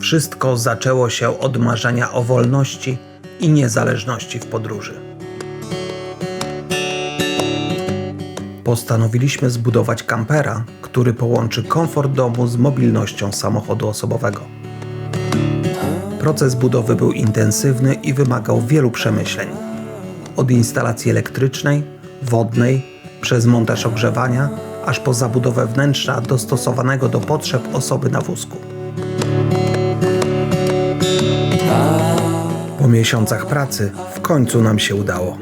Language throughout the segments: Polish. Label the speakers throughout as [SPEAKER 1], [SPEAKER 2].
[SPEAKER 1] Wszystko zaczęło się od marzenia o wolności i niezależności w podróży. Postanowiliśmy zbudować kampera, który połączy komfort domu z mobilnością samochodu osobowego. Proces budowy był intensywny i wymagał wielu przemyśleń. Od instalacji elektrycznej, wodnej, przez montaż ogrzewania, aż po zabudowę wnętrza dostosowanego do potrzeb osoby na wózku. Po miesiącach pracy w końcu nam się udało.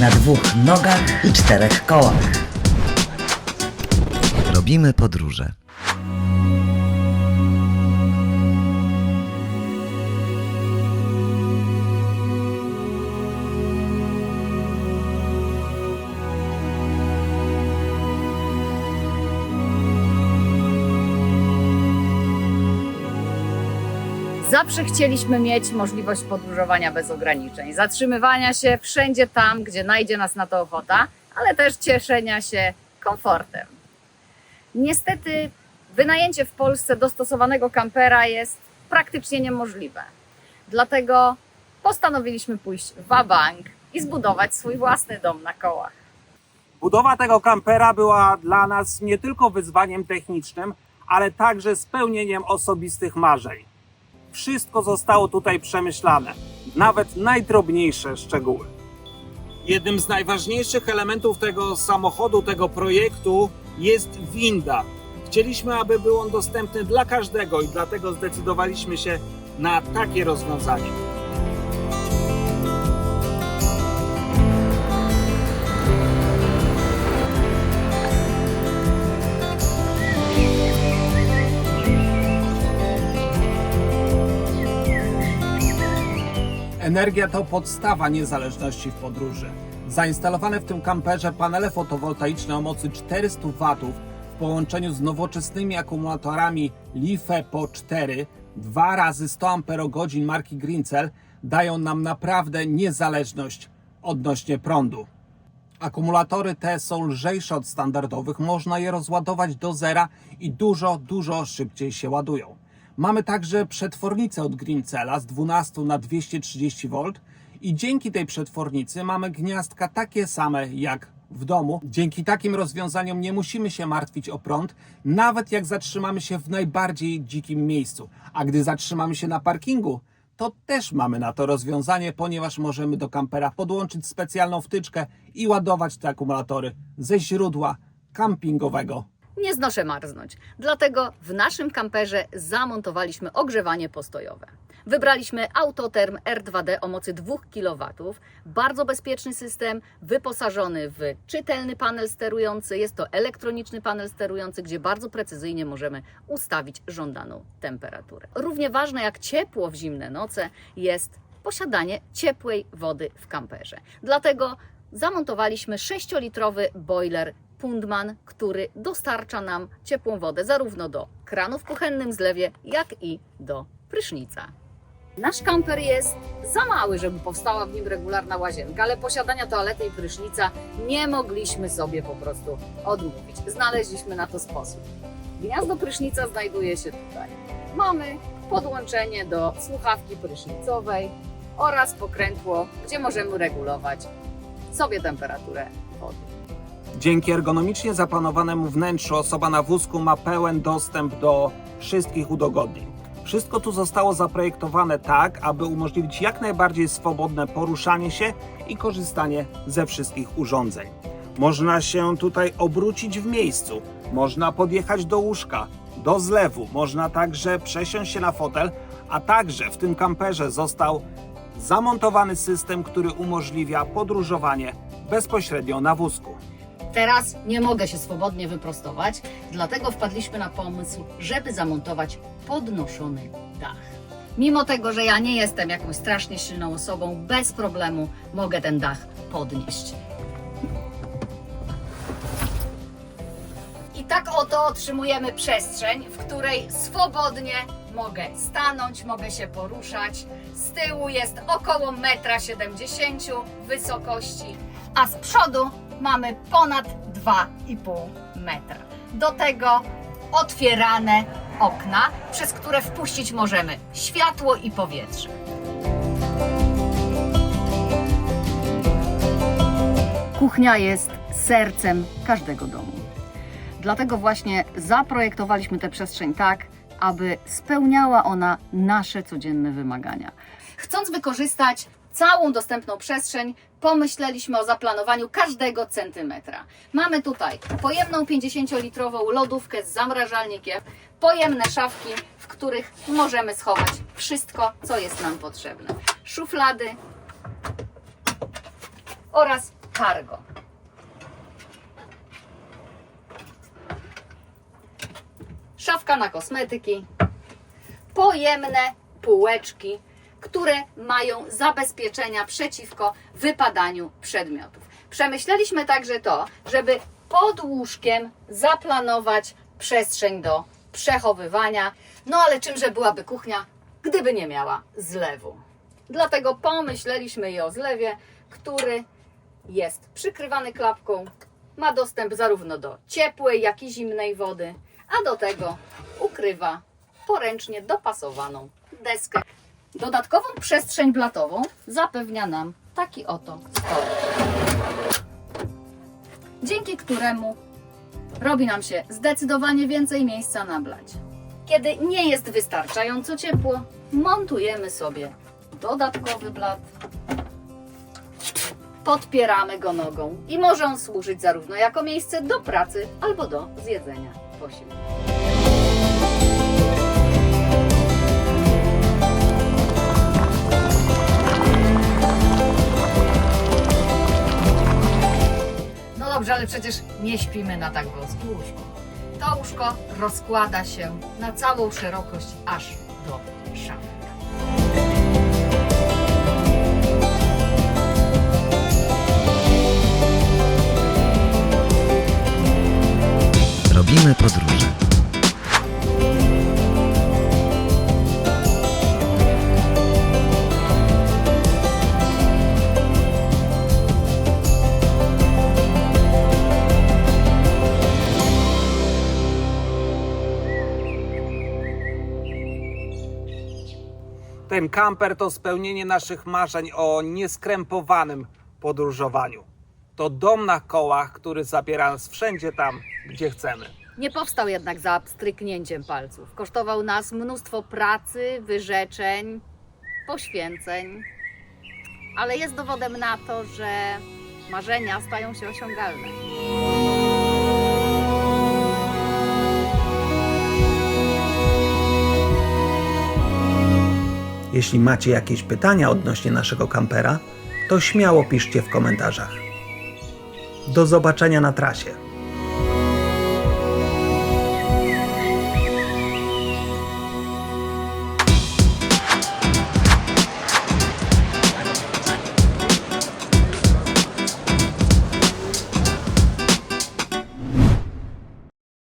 [SPEAKER 2] na dwóch nogach i czterech kołach.
[SPEAKER 3] Robimy podróże.
[SPEAKER 4] Zawsze chcieliśmy mieć możliwość podróżowania bez ograniczeń, zatrzymywania się wszędzie tam, gdzie najdzie nas na to ochota, ale też cieszenia się komfortem. Niestety, wynajęcie w Polsce dostosowanego kampera jest praktycznie niemożliwe. Dlatego postanowiliśmy pójść w bank i zbudować swój własny dom na kołach.
[SPEAKER 5] Budowa tego kampera była dla nas nie tylko wyzwaniem technicznym, ale także spełnieniem osobistych marzeń. Wszystko zostało tutaj przemyślane, nawet najdrobniejsze szczegóły. Jednym z najważniejszych elementów tego samochodu, tego projektu jest winda. Chcieliśmy, aby był on dostępny dla każdego i dlatego zdecydowaliśmy się na takie rozwiązanie. Energia to podstawa niezależności w podróży. Zainstalowane w tym kamperze panele fotowoltaiczne o mocy 400 W w połączeniu z nowoczesnymi akumulatorami LiFe po 4 2 razy 100 Ah marki Greencell dają nam naprawdę niezależność odnośnie prądu. Akumulatory te są lżejsze od standardowych, można je rozładować do zera i dużo, dużo szybciej się ładują. Mamy także przetwornicę od Greencella z 12 na 230 V i dzięki tej przetwornicy mamy gniazdka takie same jak w domu. Dzięki takim rozwiązaniom nie musimy się martwić o prąd, nawet jak zatrzymamy się w najbardziej dzikim miejscu. A gdy zatrzymamy się na parkingu, to też mamy na to rozwiązanie, ponieważ możemy do kampera podłączyć specjalną wtyczkę i ładować te akumulatory ze źródła kampingowego.
[SPEAKER 4] Nie znoszę marznąć, dlatego w naszym kamperze zamontowaliśmy ogrzewanie postojowe. Wybraliśmy Autoterm R2D o mocy 2 kW. Bardzo bezpieczny system, wyposażony w czytelny panel sterujący. Jest to elektroniczny panel sterujący, gdzie bardzo precyzyjnie możemy ustawić żądaną temperaturę. Równie ważne jak ciepło w zimne noce jest posiadanie ciepłej wody w kamperze. Dlatego zamontowaliśmy 6-litrowy boiler Pundman, który dostarcza nam ciepłą wodę zarówno do kranu w kuchennym zlewie, jak i do prysznica. Nasz kamper jest za mały, żeby powstała w nim regularna łazienka, ale posiadania toalety i prysznica nie mogliśmy sobie po prostu odmówić. Znaleźliśmy na to sposób. Gniazdo prysznica znajduje się tutaj. Mamy podłączenie do słuchawki prysznicowej oraz pokrętło, gdzie możemy regulować sobie temperaturę wody.
[SPEAKER 5] Dzięki ergonomicznie zaplanowanemu wnętrzu osoba na wózku ma pełen dostęp do wszystkich udogodnień. Wszystko tu zostało zaprojektowane tak, aby umożliwić jak najbardziej swobodne poruszanie się i korzystanie ze wszystkich urządzeń. Można się tutaj obrócić w miejscu, można podjechać do łóżka, do zlewu, można także przesiąść się na fotel, a także w tym kamperze został zamontowany system, który umożliwia podróżowanie bezpośrednio na wózku.
[SPEAKER 4] Teraz nie mogę się swobodnie wyprostować, dlatego wpadliśmy na pomysł, żeby zamontować podnoszony dach. Mimo tego, że ja nie jestem jakąś strasznie silną osobą, bez problemu mogę ten dach podnieść. I tak oto otrzymujemy przestrzeń, w której swobodnie mogę stanąć, mogę się poruszać. Z tyłu jest około 1,70 m wysokości, a z przodu mamy ponad 2,5 metra. Do tego otwierane okna, przez które wpuścić możemy światło i powietrze. Kuchnia jest sercem każdego domu. Dlatego właśnie zaprojektowaliśmy tę przestrzeń tak, aby spełniała ona nasze codzienne wymagania. Chcąc wykorzystać całą dostępną przestrzeń, pomyśleliśmy o zaplanowaniu każdego centymetra. Mamy tutaj pojemną 50-litrową lodówkę z zamrażalnikiem, pojemne szafki, w których możemy schować wszystko, co jest nam potrzebne. Szuflady oraz cargo. szafka na kosmetyki, pojemne półeczki, które mają zabezpieczenia przeciwko wypadaniu przedmiotów. Przemyśleliśmy także to, żeby pod łóżkiem zaplanować przestrzeń do przechowywania. No ale czymże byłaby kuchnia, gdyby nie miała zlewu? Dlatego pomyśleliśmy i o zlewie, który jest przykrywany klapką, ma dostęp zarówno do ciepłej, jak i zimnej wody, a do tego ukrywa poręcznie dopasowaną deskę. Dodatkową przestrzeń blatową zapewnia nam taki oto stolik, dzięki któremu robi nam się zdecydowanie więcej miejsca na blacie. Kiedy nie jest wystarczająco ciepło, montujemy sobie dodatkowy blat podpieramy go nogą i może on służyć zarówno jako miejsce do pracy albo do zjedzenia posiłku. Dobrze, ale przecież nie śpimy na tak wąskim łóżku. To łóżko rozkłada się na całą szerokość aż do szafy.
[SPEAKER 5] Ten kamper to spełnienie naszych marzeń o nieskrępowanym podróżowaniu. To dom na kołach, który zabiera nas wszędzie tam, gdzie chcemy.
[SPEAKER 4] Nie powstał jednak za stryknięciem palców. Kosztował nas mnóstwo pracy, wyrzeczeń, poświęceń, ale jest dowodem na to, że marzenia stają się osiągalne.
[SPEAKER 1] Jeśli macie jakieś pytania odnośnie naszego kampera, to śmiało piszcie w komentarzach. Do zobaczenia na trasie.